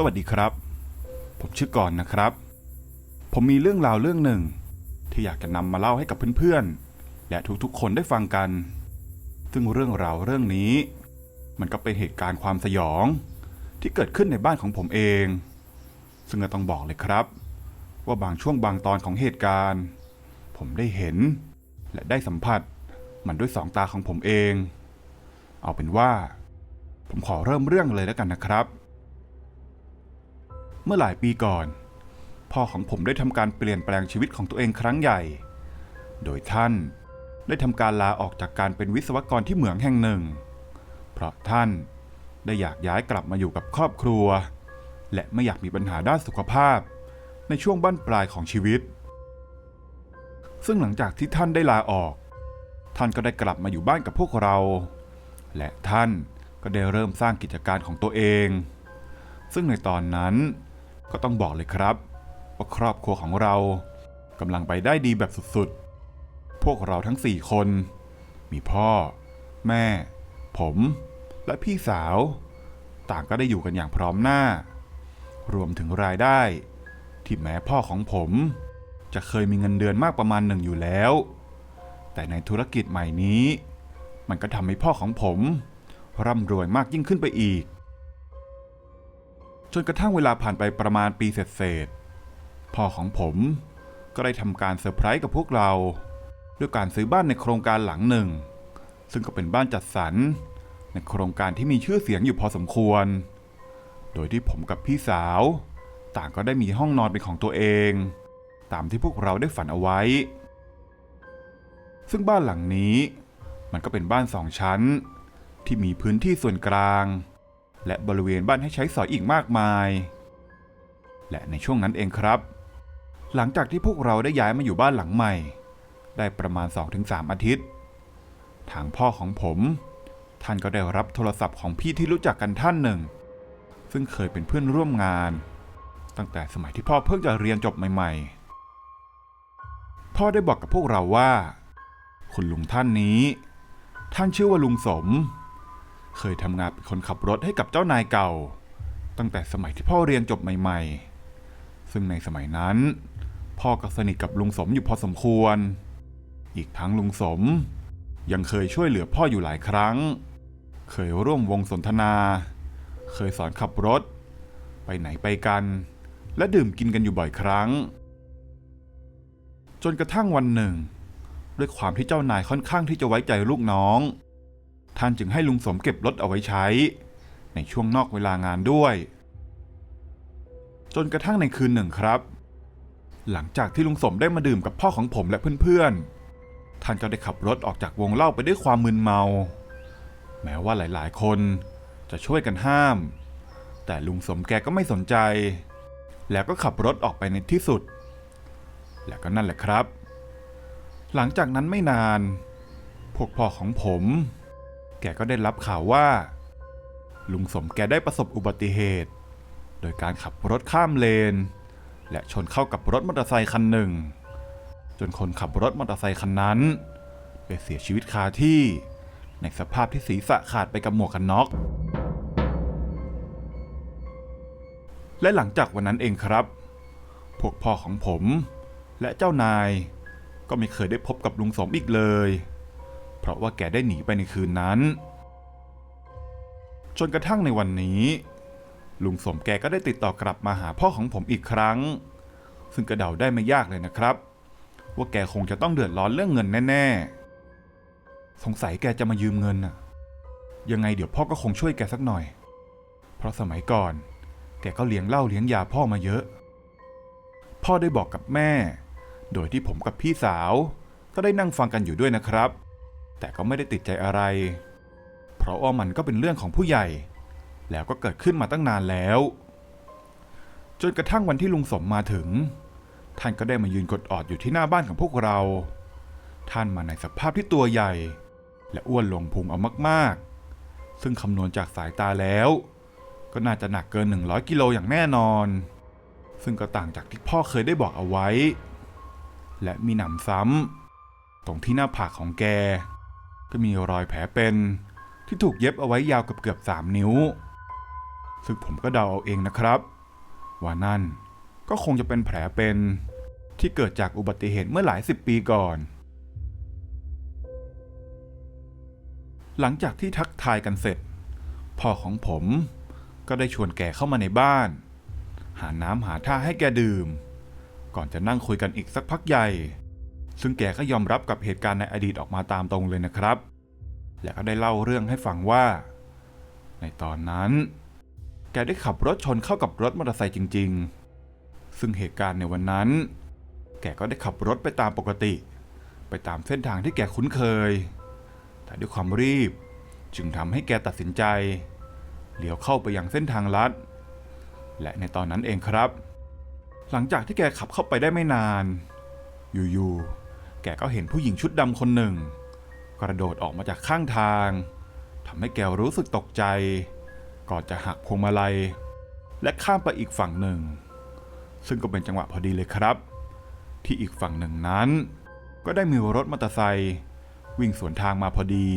สวัสดีครับ ผมชื่อก่อนนะครับ ผมมีเรื่องราวเรื่องหนึ่ง ที่อยากจะนำมาเล่าให้กับเพื่อนๆ และทุกๆ คนได้ฟังกัน ซึ่งเรื่องราวเรื่องนี้ มันก็เป็นเหตุการณ์ความสยอง ที่เกิดขึ้นในบ้านของผมเอง ซึ่งก็ต้องบอกเลยครับ ว่าบางช่วงบางตอนของเหตุการณ์ ผมได้เห็น และได้สัมผัส มันด้วยสองตาของผมเอง เอาเป็นว่า ผมขอเริ่มเรื่องเลยแล้วกันนะครับ เมื่อหลายปีก่อน พ่อของผมได้ทำการเปลี่ยนแปลงชีวิตของตัวเองครั้งใหญ่ โดยท่านได้ทำการลาออกจากการเป็นวิศวกรที่เหมืองแห่งหนึ่ง เพราะท่านได้อยากย้ายกลับมาอยู่กับครอบครัว และไม่อยากมีปัญหาด้านสุขภาพ ในช่วงบั้นปลายของชีวิต ซึ่งหลังจากที่ท่านได้ลาออก ท่านก็ได้กลับมาอยู่บ้านกับพวกเรา และท่านก็ได้เริ่มสร้างกิจการของตัวเอง ซึ่งในตอนนั้น ก็ต้องบอกเลยครับ ว่าครอบครัวของเรากำลังไปได้ดีแบบสุดๆ พวกเราทั้งสี่คน มีพ่อ แม่ ผม และพี่สาว ต่างก็ได้อยู่กันอย่างพร้อมหน้า รวมถึงรายได้ ที่แม้พ่อของผม จะเคยมีเงินเดือนมากประมาณหนึ่งอยู่แล้ว แต่ในธุรกิจใหม่นี้ มันก็ทำให้พ่อของผม ร่ำรวยมากยิ่งขึ้นไปอีก จนกระทั่งเวลาผ่านไปประมาณปีเศษๆพ่อของผมก็ได้ทำการเซอร์ไพรส์กับพวกเรา ด้วยการซื้อบ้านในโครงการหลังหนึ่ง ซึ่งก็เป็นบ้านจัดสรร ในโครงการที่มีชื่อเสียงอยู่พอสมควร โดยที่ผมกับพี่สาว ต่างก็ได้มีห้องนอนเป็นของตัวเอง ตามที่พวกเราได้ฝันเอาไว้ ซึ่งบ้านหลังนี้ มันก็เป็นบ้านสองชั้น ที่มีพื้นที่ส่วนกลาง และบริเวณบ้านให้ใช้สอยอีกมากมาย และในช่วงนั้นเองครับ หลังจากที่พวกเราได้ย้ายมาอยู่บ้านหลังใหม่ ได้ประมาณ 2-3 อาทิตย์ ทางพ่อของผม ท่านก็ได้รับโทรศัพท์ของพี่ที่รู้จักกันท่านหนึ่ง ซึ่งเคยเป็นเพื่อนร่วมงาน ตั้งแต่สมัยที่พ่อเพิ่งจะเรียนจบใหม่ ๆ พ่อได้บอกกับพวกเราว่า คุณลุงท่านนี้ ท่านชื่อว่าลุงสม เคยทำงานเป็นคนขับรถให้กับเจ้านายเก่า ตั้งแต่สมัยที่พ่อเรียนจบใหม่ ๆ ซึ่งในสมัยนั้น พ่อก็สนิทกับลุงสมอยู่พอสมควร อีกทั้งลุงสม ยังเคยช่วยเหลือพ่ออยู่หลายครั้ง เคยร่วมวงสนทนา เคยสอนขับรถ ไปไหนไปกัน และดื่มกินกันอยู่บ่อยครั้ง จนกระทั่งวันหนึ่ง ด้วยความที่เจ้านายค่อนข้างที่จะไว้ใจลูกน้อง ท่านจึงให้ลุงสมเก็บรถเอาไว้ใช้ ในช่วงนอกเวลางานด้วย จนกระทั่งในคืนหนึ่งครับ หลังจากที่ลุงสมได้มาดื่มกับพ่อของผมและเพื่อนๆ ท่านก็ได้ขับรถออกจากวงเล่าไปด้วยความมึนเมา แม้ว่าหลายๆ คนจะช่วยกันห้าม แต่ลุงสมแกก็ไม่สนใจ แล้วก็ขับรถออกไปในที่สุด และก็นั่นแหละครับ หลังจากนั้นไม่นาน พวกพ่อของผม แกก็ได้รับข่าวว่า ลุงสมแกได้ประสบอุบัติเหตุ โดยการขับรถข้ามเลน และชนเข้ากับรถมอเตอร์ไซค์คันหนึ่ง จนคนขับรถมอเตอร์ไซค์คันนั้นไปเสียชีวิตคาที่ในสภาพที่ศีรษะขาดไปกับหมวกกันน็อก และหลังจากวันนั้นเองครับ พวกพ่อของผม และเจ้านายก็ไม่เคยได้พบกับลุงสมอีกเลย ราะว่าแกได้หนีไปในคืนนั้น จนกระทั่งในวันนี้ ลุงสมแกก็ได้ติดต่อกลับมาหาพ่อของผมอีกครั้ง ซึ่งกระเดาได้ไม่ยากเลยนะครับ ว่าแกคงจะต้องเดือดร้อนเรื่องเงินแน่ ๆ สงสัยแกจะมายืมเงินน่ะ ยังไงเดี๋ยวพ่อก็คงช่วยแกสักหน่อย เพราะสมัยก่อน แกก็เลี้ยงเหล้าเลี้ยงยาพ่อมาเยอะ พ่อได้บอกกับแม่ โดยที่ผมกับพี่สาวก็ได้นั่งฟังกันอยู่ด้วยนะครับ แต่ก็ไม่ได้ติดใจอะไร เพราะว่ามันก็เป็นเรื่องของผู้ใหญ่ แล้วก็เกิดขึ้นมาตั้งนานแล้ว จนกระทั่งวันที่ลุงสมมาถึง ท่านก็ได้มายืนกดออดอยู่ที่หน้าบ้านของพวกเรา ท่านมาในสภาพที่ตัวใหญ่ และอ้วนลงพุงเอามากๆ ซึ่งคำนวณจากสายตาแล้ว ก็น่าจะหนักเกิน 100 กิโลอย่างแน่นอน ซึ่งก็ต่างจากที่พ่อเคยได้บอกเอาไว้ และมีหนำซ้ำตรงที่หน้าผากของแก ก็มีรอยแผลเป็น ที่ถูกเย็บเอาไว้ยาวเกือบเกือบสามนิ้ว ซึ่งผมก็เดาเอาเองนะครับ ว่านั่นก็คงจะเป็นแผลเป็น ที่เกิดจากอุบัติเหตุเมื่อหลายสิบปีก่อน หลังจากที่ทักทายกันเสร็จพ่อของผมก็ได้ชวนแกเข้ามาในบ้าน หาน้ำหาท่าให้แกดื่ม ก่อนจะนั่งคุยกันอีกสักพักใหญ่ ซึ่งแกก็ยอมรับกับเหตุการณ์ในอดีตออกมาตามตรงเลยนะครับ และก็ได้เล่าเรื่องให้ฟังว่า ในตอนนั้น แกได้ขับรถชนเข้ากับรถมอเตอร์ไซค์จริง ๆ ซึ่งเหตุการณ์ในวันนั้น แกก็ได้ขับรถไปตามปกติ ไปตามเส้นทางที่แกคุ้นเคย แต่ด้วยความรีบจึงทำให้แกตัดสินใจเลี้ยวเข้าไปยังเส้นทางลัด และในตอนนั้นเองครับ หลังจากที่แกขับเข้าไปได้ไม่นาน อยู่ๆ แกก็เห็นผู้หญิงชุดดำคนหนึ่ง กระโดดออกมาจากข้างทางทำให้แกรู้สึกตกใจ ก่อนจะหักพวงมาลัย และข้ามไปอีกฝั่งหนึ่ง ซึ่งก็เป็นจังหวะพอดีเลยครับ ที่อีกฝั่งหนึ่งนั้น ก็ได้มีรถมอเตอร์ไซค์วิ่งสวนทางมาพอดี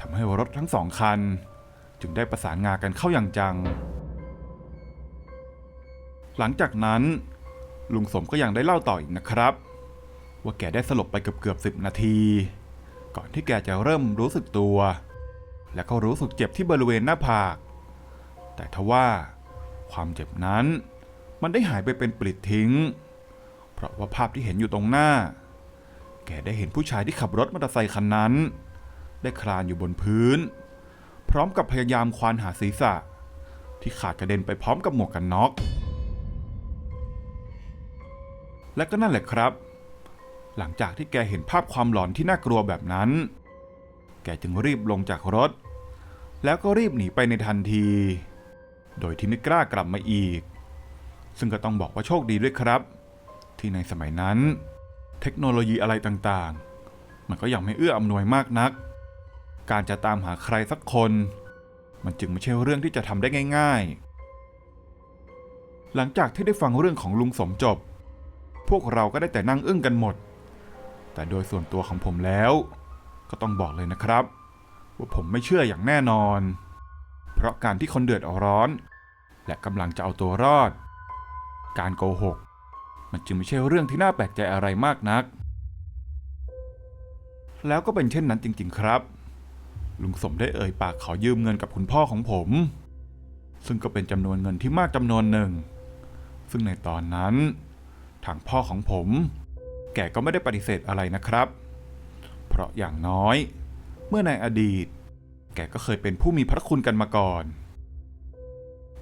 ทำให้รถทั้งสองคัน จึงได้ประสานงากันเข้าอย่างจัง หลังจากนั้นลุงสมก็ยังได้เล่าต่ออีกนะครับ ว่าแกได้สลบไปเกือบเกือบสิบนาที ก่อนที่แกจะเริ่มรู้สึกตัว และก็รู้สึกเจ็บที่บริเวณหน้าผาก แต่ทว่าความเจ็บนั้น มันได้หายไปเป็นปลิดทิ้ง เพราะว่าภาพที่เห็นอยู่ตรงหน้า แกได้เห็นผู้ชายที่ขับรถมอเตอร์ไซค์คันนั้น ได้คลานอยู่บนพื้น พร้อมกับพยายามควานหาศีรษะ ที่ขาดกระเด็นไปพร้อมกับหมวกกันน็อกและก็นั่นแหละครับ หลังจากที่แกเห็นภาพความหลอนที่น่ากลัวแบบนั้น แกจึงรีบลงจากรถ แล้วก็รีบหนีไปในทันที โดยที่ไม่กล้ากลับมาอีก ซึ่งก็ต้องบอกว่าโชคดีด้วยครับ ที่ในสมัยนั้น เทคโนโลยีอะไรต่างๆ มันก็ยังไม่เอื้ออำนวยมากนัก การจะตามหาใครสักคน มันจึงไม่ใช่เรื่องที่จะทำได้ง่าย ๆ หลังจากที่ได้ฟังเรื่องของลุงสมจบพวกเราก็ได้แต่นั่งอึ้งกันหมด แต่โดยส่วนตัวของผมแล้ว ก็ต้องบอกเลยนะครับ ว่าผมไม่เชื่ออย่างแน่นอน เพราะการที่คนเดือดร้อน และกำลังจะเอาตัวรอด การโกหก มันจึงไม่ใช่เรื่องที่น่าแปลกใจอะไรมากนัก แล้วก็เป็นเช่นนั้นจริง ๆ ครับ ลุงสมได้เอ่ยปากขอยืมเงินกับคุณพ่อของผม ซึ่งก็เป็นจำนวนเงินที่มากจำนวนหนึ่ง ซึ่งในตอนนั้นทางพ่อของผม แกก็ไม่ได้ปฏิเสธอะไรนะครับ เพราะอย่างน้อย เมื่อในอดีต แกก็เคยเป็นผู้มีพระคุณกันมาก่อน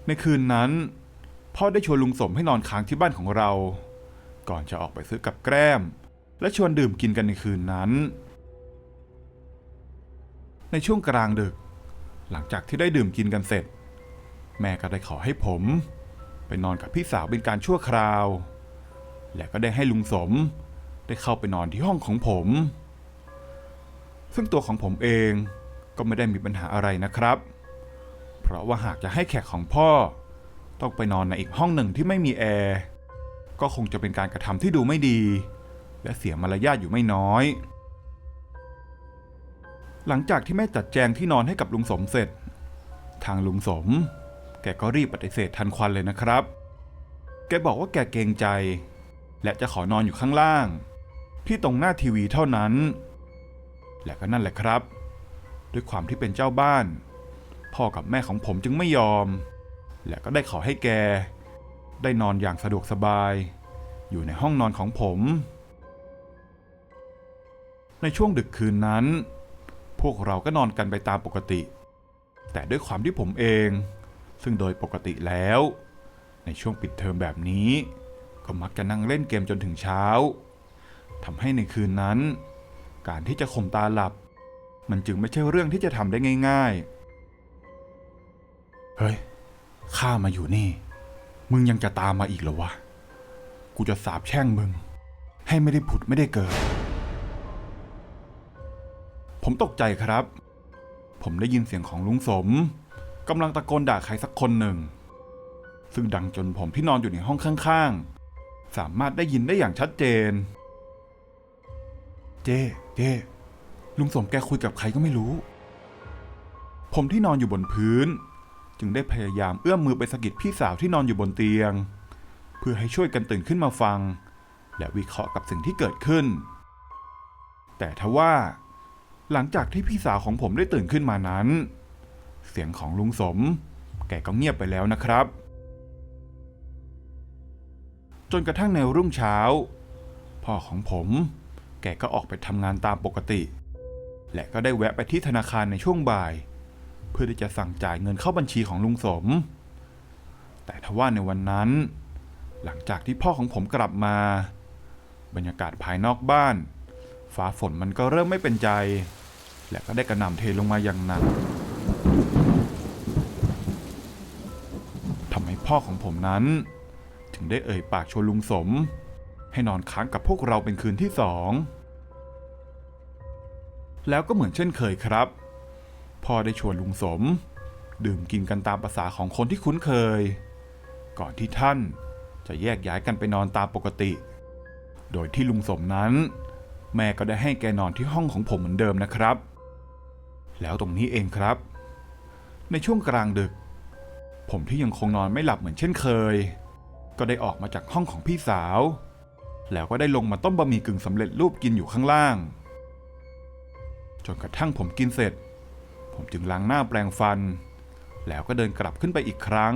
ในคืนนั้น พ่อได้ชวนลุงสมให้นอนค้างที่บ้านของเรา ก่อนจะออกไปซื้อกับแกล้ม และชวนดื่มกินกันในคืนนั้น ในช่วงกลางดึก หลังจากที่ได้ดื่มกินกันเสร็จ แม่ก็ได้ขอให้ผม ไปนอนกับพี่สาวเป็นการชั่วคราวและก็ได้ให้ลุงสม ได้เข้าไปนอนที่ห้องของผม ซึ่งตัวของผมเองก็ไม่ได้มีปัญหาอะไรนะครับ เพราะว่าหากจะให้แขกของพ่อ ต้องไปนอนในอีกห้องหนึ่งที่ไม่มีแอร์ก็คงจะเป็นการกระทำที่ดูไม่ดี และเสียมารยาทอยู่ไม่น้อย หลังจากที่แม่จัดแจงที่นอนให้กับลุงสมเสร็จ ทางลุงสม แกก็รีบปฏิเสธทันควันเลยนะครับ แกบอกว่าแกเกรงใจ และจะขอนอนอยู่ข้างล่าง ที่ตรงหน้าทีวีเท่านั้น และก็นั่นแหละครับ ด้วยความที่เป็นเจ้าบ้าน พ่อกับแม่ของผมจึงไม่ยอม และก็ได้ขอให้แก ได้นอนอย่างสะดวกสบาย อยู่ในห้องนอนของผม ในช่วงดึกคืนนั้น พวกเราก็นอนกันไปตามปกติ แต่ด้วยความที่ผมเอง ซึ่งโดยปกติแล้ว ในช่วงปิดเทอมแบบนี้ ก็มักจะนั่งเล่นเกมจนถึงเช้า ทำให้ในคืนนั้น การที่จะข่มตาหลับ มันจึงไม่ใช่เรื่องที่จะทำได้ง่าย ๆ เฮ้ย ข้ามาอยู่นี่ มึงยังจะตามมาอีกเหรอวะ กูจะสาบแช่งมึง ให้ไม่ได้ผุดไม่ได้เกิด ผมตกใจครับ ผมได้ยินเสียงของลุงสมกำลังตะโกนด่าใครสักคนหนึ่ง ซึ่งดังจนผมที่นอนอยู่ในห้องข้าง ๆ สามารถได้ยินได้อย่างชัดเจน เจ้เจ้ลุงสมแกคุยกับใครก็ไม่รู้ ผมที่นอนอยู่บนพื้น จึงได้พยายามเอื้อมมือไปสะกิดพี่สาวที่นอนอยู่บนเตียง เพื่อให้ช่วยกันตื่นขึ้นมาฟัง และวิเคราะห์กับสิ่งที่เกิดขึ้น แต่ทว่า หลังจากที่พี่สาวของผมได้ตื่นขึ้นมานั้น เสียงของลุงสม แกก็เงียบไปแล้วนะครับ จนกระทั่งในรุ่งเช้าพ่อของผม กก็ออกไปทำงานตามปกติ และก็ได้แวะไปที่ธนาคารในช่วงบ่าย เพื่อที่จะสั่งจ่ายเงินเข้าบัญชีของลุงสม แต่ทว่าในวันนั้น หลังจากที่พ่อของผมกลับมา บรรยากาศภายนอกบ้าน ฟ้าฝนมันก็เริ่มไม่เป็นใจ และก็ได้กระหน่ำเทลงมาอย่างหนักทำให้พ่อของผมนั้น ถึงได้เอ่ยปากชวนลุงสมให้นอนค้างกับพวกเราเป็นคืนที่สอง แล้วก็เหมือนเช่นเคยครับ พ่อได้ชวนลุงสม ดื่มกินกันตามภาษาของคนที่คุ้นเคย ก่อนที่ท่านจะแยกย้ายกันไปนอนตามปกติ โดยที่ลุงสมนั้น แม่ก็ได้ให้แกนอนที่ห้องของผมเหมือนเดิมนะครับ แล้วตรงนี้เองครับ ในช่วงกลางดึก ผมที่ยังคงนอนไม่หลับเหมือนเช่นเคย ก็ได้ออกมาจากห้องของพี่สาว แล้วก็ได้ลงมาต้มบะหมี่กึ่งสำเร็จรูปกินอยู่ข้างล่าง จนกระทั่งผมกินเสร็จ ผมจึงล้างหน้าแปรงฟัน แล้วก็เดินกลับขึ้นไปอีกครั้ง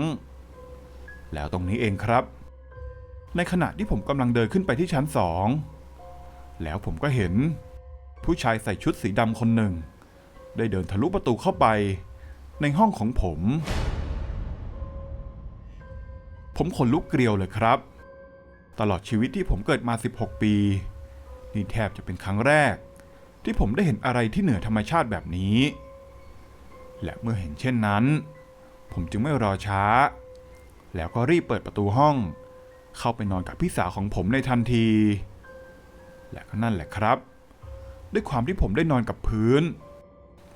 แล้วตรงนี้เองครับ ในขณะที่ผมกำลังเดินขึ้นไปที่ชั้นสอง แล้วผมก็เห็น ผู้ชายใส่ชุดสีดำคนหนึ่ง ได้เดินทะลุประตูเข้าไป ในห้องของผม ผมขนลุกเกลียวเลยครับ ตลอดชีวิตที่ผมเกิดมา 16 ปี นี่แทบจะเป็นครั้งแรก ที่ผมได้เห็นอะไรที่เหนือธรรมชาติแบบนี้ และเมื่อเห็นเช่นนั้น ผมจึงไม่รอช้า แล้วก็รีบเปิดประตูห้อง เข้าไปนอนกับพี่สาวของผมในทันที และก็นั่นแหละครับ ด้วยความที่ผมได้นอนกับพื้น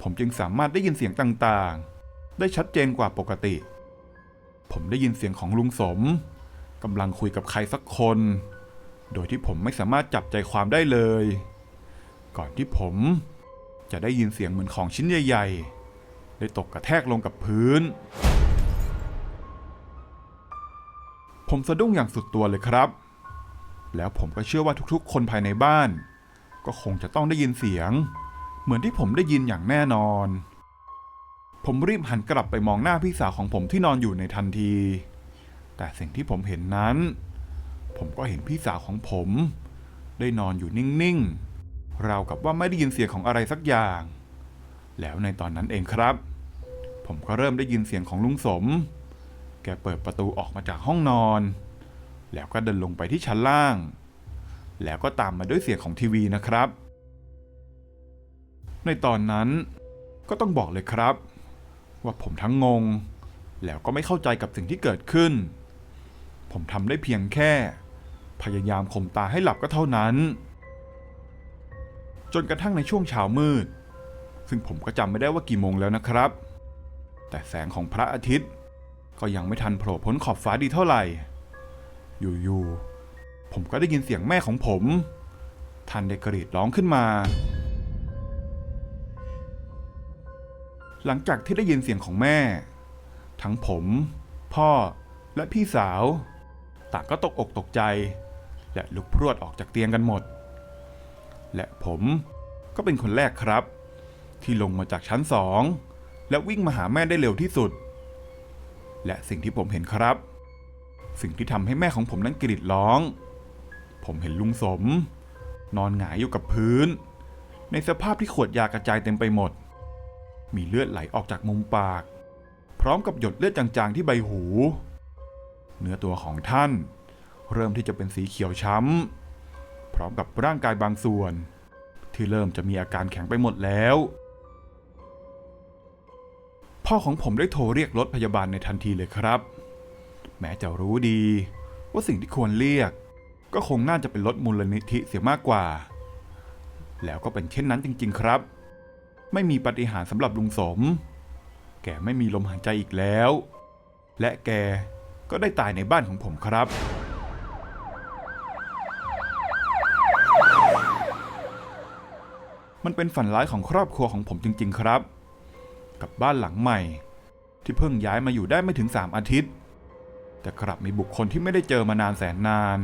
ผมจึงสามารถได้ยินเสียงต่างๆ ได้ชัดเจนกว่าปกติ ผมได้ยินเสียงของลุงสมกำลังคุยกับใครสักคน โดยที่ผมไม่สามารถจับใจความได้เลย ก่อนที่ผม จะได้ยินเสียงเหมือนของชิ้นใหญ่ ๆ ได้ตกกระแทกลงกับพื้น ผมสะดุ้งอย่างสุดตัวเลยครับ แล้วผมก็เชื่อว่าทุกๆ คนภายในบ้าน ก็คงจะต้องได้ยินเสียง เหมือนที่ผมได้ยินอย่างแน่นอน ผมรีบหันกลับไปมองหน้าพี่สาวของผมที่นอนอยู่ในทันที แต่สิ่งที่ผมเห็นนั้น ผมก็เห็นพี่สาวของผม ได้นอนอยู่นิ่ง ๆ ราวกับว่าไม่ได้ยินเสียงของอะไรสักอย่าง แล้วในตอนนั้นเองครับ ผมก็เริ่มได้ยินเสียงของลุงสม แกเปิดประตูออกมาจากห้องนอน แล้วก็เดินลงไปที่ชั้นล่าง แล้วก็ตามมาด้วยเสียงของทีวีนะครับ ในตอนนั้นก็ต้องบอกเลยครับ ว่าผมทั้งงง แล้วก็ไม่เข้าใจกับสิ่งที่เกิดขึ้น ผมทำได้เพียงแค่ พยายามข่มตาให้หลับก็เท่านั้น จนกระทั่งในช่วงเช้ามืด ซึ่งผมก็จำไม่ได้ว่ากี่โมงแล้วนะครับ แต่แสงของพระอาทิตย์ ก็ยังไม่ทันโผล่พ้นขอบฟ้าดีเท่าไหร่ อยู่ๆผมก็ได้ยินเสียงแม่ของผมท่านได้กรีดร้องขึ้นมา หลังจากที่ได้ยินเสียงของแม่ ทั้งผม พ่อและพี่สาว ต่างก็ตกอกตกใจ และลุกพรวดออกจากเตียงกันหมด และผมก็เป็นคนแรกครับ ที่ลงมาจากชั้นสองและวิ่งมาหาแม่ได้เร็วที่สุด และสิ่งที่ผมเห็นครับ สิ่งที่ทำให้แม่ของผมนั้นกรีดร้อง ผมเห็นลุงสม นอนหงายอยู่กับพื้น ในสภาพที่ขวดยากระจายเต็มไปหมด มีเลือดไหลออกจากมุมปาก พร้อมกับหยดเลือดจางๆที่ใบหู เนื้อตัวของท่าน เริ่มที่จะเป็นสีเขียวช้ำ พร้อมกับร่างกายบางส่วน ที่เริ่มจะมีอาการแข็งไปหมดแล้ว พ่อของผมได้โทรเรียกรถพยาบาลในทันทีเลยครับ แม้จะรู้ดี ว่าสิ่งที่ควรเรียก ก็คงน่าจะเป็นรถมูลนิธิเสียมากกว่า แล้วก็เป็นเช่นนั้นจริง ๆ ครับ ไม่มีปฏิหารสำหรับลุงสม แกไม่มีลมหายใจอีกแล้ว และแกก็ได้ตายในบ้านของผมครับ มันเป็นฝันร้ายของครอบครัวของผมจริง ๆ ครับ กับบ้านหลังใหม่ ที่เพิ่งย้ายมาอยู่ได้ไม่ถึง 3 อาทิตย์ แต่กลับมีบุคคลที่ไม่ได้เจอมานานแสนนาน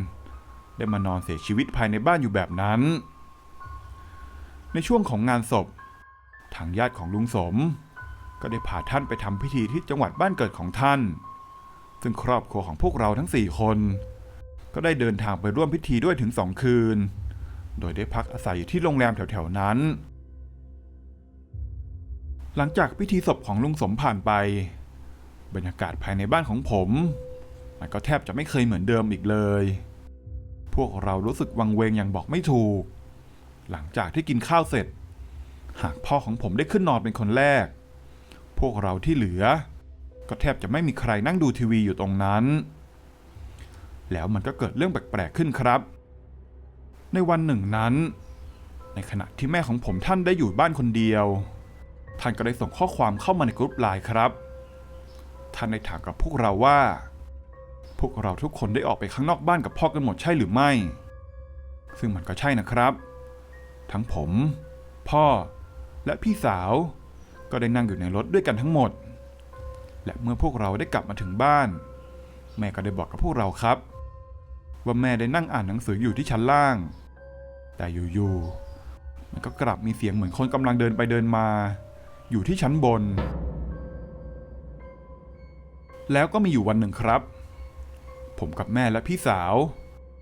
ได้มานอนเสียชีวิตภายในบ้านอยู่แบบนั้น ในช่วงของงานศพ ทางญาติของลุงสม ก็ได้พาท่านไปทำพิธีที่จังหวัดบ้านเกิดของท่าน ซึ่งครอบครัวของพวกเราทั้ง4คน ก็ได้เดินทางไปร่วมพิธีด้วยถึงสองคืน โดยได้พักอาศัยอยู่ที่โรงแรมแถวๆนั้น หลังจากพิธีศพของลุงสมผ่านไป บรรยากาศภายในบ้านของผม มันก็แทบจะไม่เคยเหมือนเดิมอีกเลย พวกเรารู้สึกวังเวงอย่างบอกไม่ถูก หลังจากที่กินข้าวเสร็จ หากพ่อของผมได้ขึ้นนอนเป็นคนแรก พวกเราที่เหลือ ก็แทบจะไม่มีใครนั่งดูทีวีอยู่ตรงนั้น แล้วมันก็เกิดเรื่องแปลกๆขึ้นครับ ในวันหนึ่งนั้น ในขณะที่แม่ของผมท่านได้อยู่บ้านคนเดียว ท่านก็ได้ส่งข้อความเข้ามาในกรุ๊ปไลน์ครับ ท่านได้ถามกับพวกเราว่า พวกเราทุกคนได้ออกไปข้างนอกบ้านกับพ่อกันหมดใช่หรือไม่ ซึ่งมันก็ใช่นะครับ ทั้งผม พ่อและพี่สาวก็ได้นั่งอยู่ในรถด้วยกันทั้งหมด และเมื่อพวกเราได้กลับมาถึงบ้าน แม่ก็ได้บอกกับพวกเราครับ ว่าแม่ได้นั่งอ่านหนังสืออยู่ที่ชั้นล่าง แต่อยู่ๆมันก็กลับมีเสียงเหมือนคนกำลังเดินไปเดินมา อยู่ที่ชั้นบน แล้วก็มีอยู่วันหนึ่งครับ ผมกับแม่และพี่สาว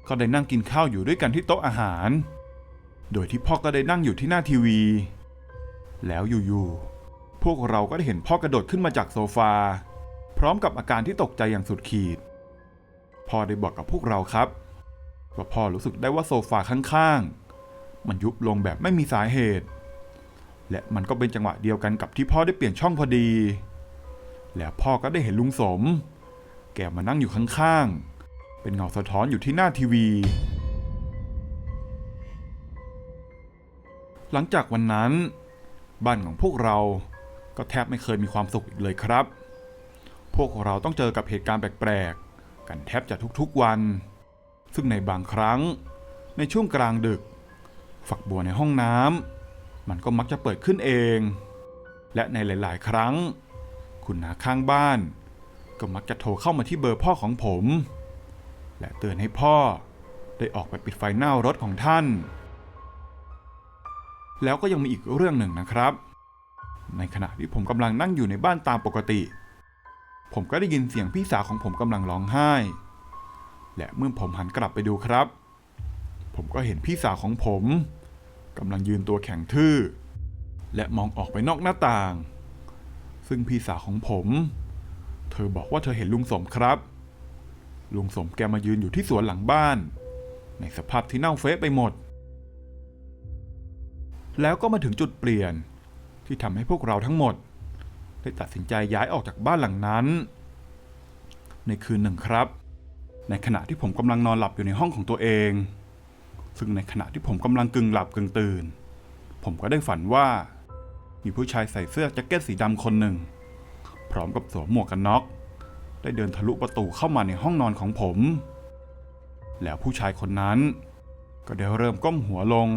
ก็ได้นั่งกินข้าวอยู่ด้วยกันที่โต๊ะอาหาร โดยที่พ่อก็ได้นั่งอยู่ที่หน้าทีวี แล้วอยู่ๆพวกเราก็ได้เห็นพ่อกระโดดขึ้นมาจากโซฟา พร้อมกับอาการที่ตกใจอย่างสุดขีด พ่อได้บอกกับพวกเราครับ ว่าพ่อรู้สึกได้ว่าโซฟาข้างๆ มันยุบลงแบบไม่มีสาเหตุ และมันก็เป็นจังหวะเดียวกันกับที่พ่อได้เปลี่ยนช่องพอดี แล้วพ่อก็ได้เห็นลุงสม แกมานั่งอยู่ข้างๆ เป็นเงาสะท้อนอยู่ที่หน้าทีวี หลังจากวันนั้น บ้านของพวกเราก็แทบไม่เคยมีความสุขอีกเลยครับ พวกเราต้องเจอกับเหตุการณ์แปลกๆ กันแทบจะทุกๆวัน ซึ่งในบางครั้งในช่วงกลางดึก ฝักบัวในห้องน้ำมันก็มักจะเปิดขึ้นเอง และในหลาย ๆ ครั้ง คุณนาข้างบ้าน ก็มักจะโทรเข้ามาที่เบอร์พ่อของผม และเตือนให้พ่อได้ออกไปปิดไฟหน้ารถของท่าน แล้วก็ยังมีอีกเรื่องหนึ่งนะครับ ในขณะที่ผมกำลังนั่งอยู่ในบ้านตามปกติ ผมก็ได้ยินเสียงพี่สาวของผมกำลังร้องไห้ และเมื่อผมหันกลับไปดูครับ ผมก็เห็นพี่สาวของผมกำลังยืนตัวแข็งทื่อ และมองออกไปนอกหน้าต่าง ซึ่งพี่สาวของผม เธอบอกว่าเธอเห็นลุงสมครับ ลุงสมแกมายืนอยู่ที่สวนหลังบ้าน ในสภาพที่เน่าเฟะไปหมด แล้วก็มาถึงจุดเปลี่ยนที่ทำให้พวกเราทั้งหมด ได้ตัดสินใจย้ายออกจากบ้านหลังนั้น ในคืนหนึ่งครับ ในขณะที่ผมกำลังนอนหลับอยู่ในห้องของตัวเอง ซึ่งในขณะที่ผมกำลังกึ่งหลับกึ่งตื่น ผมก็ได้ฝันว่า มีผู้ชายใส่เสื้อแจ็คเก็ตสีดำคนหนึ่ง พร้อมกับสวมหมวกกันน็อก ได้เดินทะลุประตูเข้ามาในห้องนอนของผม แล้วผู้ชายคนนั้นก็ได้เริ่มก้มหัวลง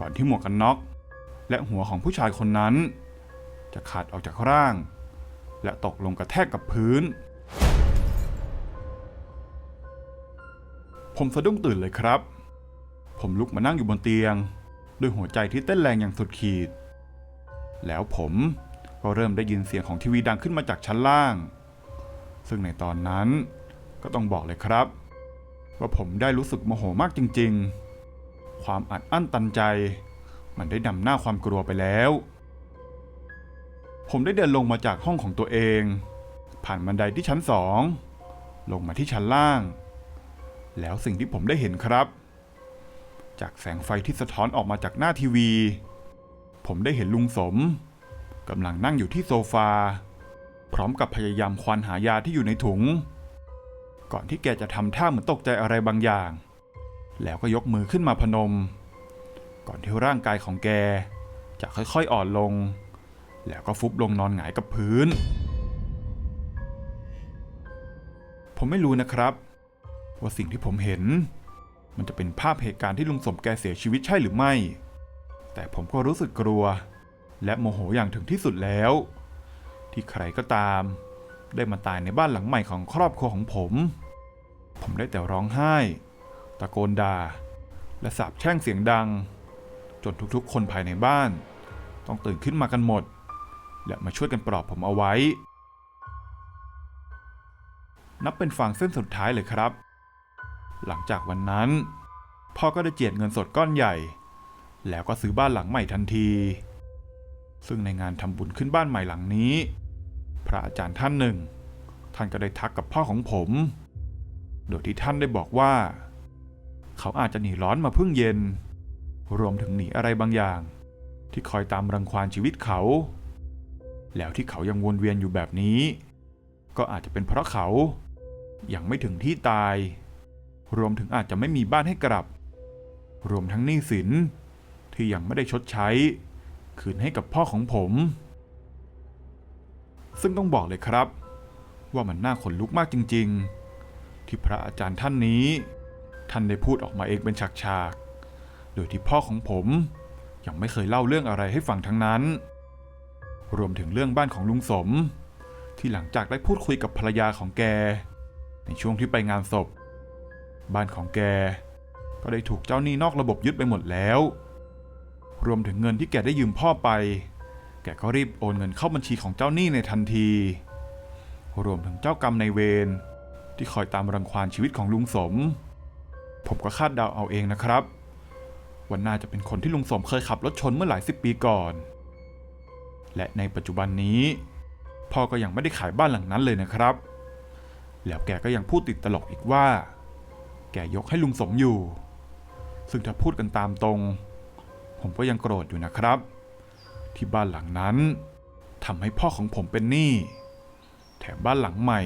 ก่อนที่หมวกกันน็อก และหัวของผู้ชายคนนั้น จะขาดออกจากร่าง และตกลงกระแทกกับพื้น ผมสะดุ้งตื่นเลยครับ ผมลุกมานั่งอยู่บนเตียง ด้วยหัวใจที่เต้นแรงอย่างสุดขีด แล้วผมก็เริ่มได้ยินเสียงของทีวีดังขึ้นมาจากชั้นล่าง ซึ่งในตอนนั้นก็ต้องบอกเลยครับ ว่าผมได้รู้สึกโมโหมากจริง ๆ ความอัดอั้นตันใจ มันได้นำหน้าความกลัวไปแล้ว ผมได้เดินลงมาจากห้องของตัวเอง ผ่านบันไดที่ชั้นสอง ลงมาที่ชั้นล่าง แล้วสิ่งที่ผมได้เห็นครับ จากแสงไฟที่สะท้อนออกมาจากหน้าทีวี ผมได้เห็นลุงสมกำลังนั่งอยู่ที่โซฟา พร้อมกับพยายามควานหายาที่อยู่ในถุง ก่อนที่แกจะทำท่าเหมือนตกใจอะไรบางอย่าง แล้วก็ยกมือขึ้นมาพนม ก่อนที่ร่างกายของแกจะค่อยๆอ่อนลง แล้วก็ฟุบลงนอนหงายกับพื้น ผมไม่รู้นะครับ ว่าสิ่งที่ผมเห็น มันจะเป็นภาพเหตุการณ์ที่ลุงสมแกเสียชีวิตใช่หรือไม่ แต่ผมก็รู้สึกกลัว และโมโหอย่างถึงที่สุดแล้ว ที่ใครก็ตาม ได้มาตายในบ้านหลังใหม่ของครอบครัวของผม ผมได้แต่ร้องไห้ ตะโกนด่า และสาบแช่งเสียงดัง จนทุกๆ คนภายในบ้านต้องตื่นขึ้นมากันหมด และมาช่วยกันปลอบผมเอาไว้ นับเป็นฟางเส้นสุดท้ายเลยครับ หลังจากวันนั้น พ่อก็ได้เจียดเงินสดก้อนใหญ่ แล้วก็ซื้อบ้านหลังใหม่ทันที ซึ่งในงานทำบุญขึ้นบ้านใหม่หลังนี้ พระอาจารย์ท่านหนึ่ง ท่านก็ได้ทักกับพ่อของผม โดยที่ท่านได้บอกว่า เขาอาจจะหนีร้อนมาพึ่งเย็น รวมถึงหนีอะไรบางอย่าง ที่คอยตามรังควานชีวิตเขา แล้วที่เขายังวนเวียนอยู่แบบนี้ ก็อาจจะเป็นเพราะเขา ยังไม่ถึงที่ตาย รวมถึงอาจจะไม่มีบ้านให้กลับ รวมทั้งหนี้สินที่ยังไม่ได้ชดใช้ คืนให้กับพ่อของผม ซึ่งต้องบอกเลยครับ ว่ามันน่าขนลุกมากจริง ๆ ที่พระอาจารย์ท่านนี้ ท่านได้พูดออกมาเองเป็นฉากๆโดยที่พ่อของผมยังไม่เคยเล่าเรื่องอะไรให้ฟังทั้งนั้น รวมถึงเรื่องบ้านของลุงสม ที่หลังจากได้พูดคุยกับภรรยาของแก ในช่วงที่ไปงานศพ บ้านของแก ก็ได้ถูกเจ้าหนี้นอกระบบยึดไปหมดแล้ว รวมถึงเงินที่แกได้ยืมพ่อไป แกก็รีบโอนเงินเข้าบัญชีของเจ้าหนี้ในทันที รวมถึงเจ้ากรรมในเวรที่คอยตามรังควานชีวิตของลุงสม ผมก็คาดเดาเอาเองนะครับว่าน่าจะเป็นคนที่ลุงสมเคยขับรถชนเมื่อหลายสิบปีก่อน และในปัจจุบันนี้ พ่อก็ยังไม่ได้ขายบ้านหลังนั้นเลยนะครับ แล้วแกก็ยังพูดติดตลกอีกว่า แกยกให้ลุงสมอยู่ ซึ่งถ้าพูดกันตามตรง ผมก็ยังโกรธอยู่นะครับ ที่บ้านหลังนั้นทำให้พ่อของผมเป็นหนี้แถมบ้านหลังใหม่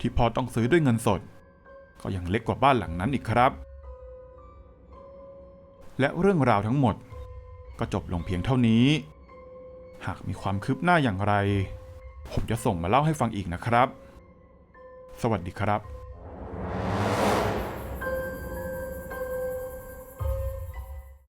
ที่พ่อต้องซื้อด้วยเงินสด ก็ยังเล็กกว่าบ้านหลังนั้นอีกครับ และเรื่องราวทั้งหมดก็จบลงเพียงเท่านี้ หากมีความคืบหน้าอย่างไร ผมจะส่งมาเล่าให้ฟังอีกนะครับ สวัสดีครับ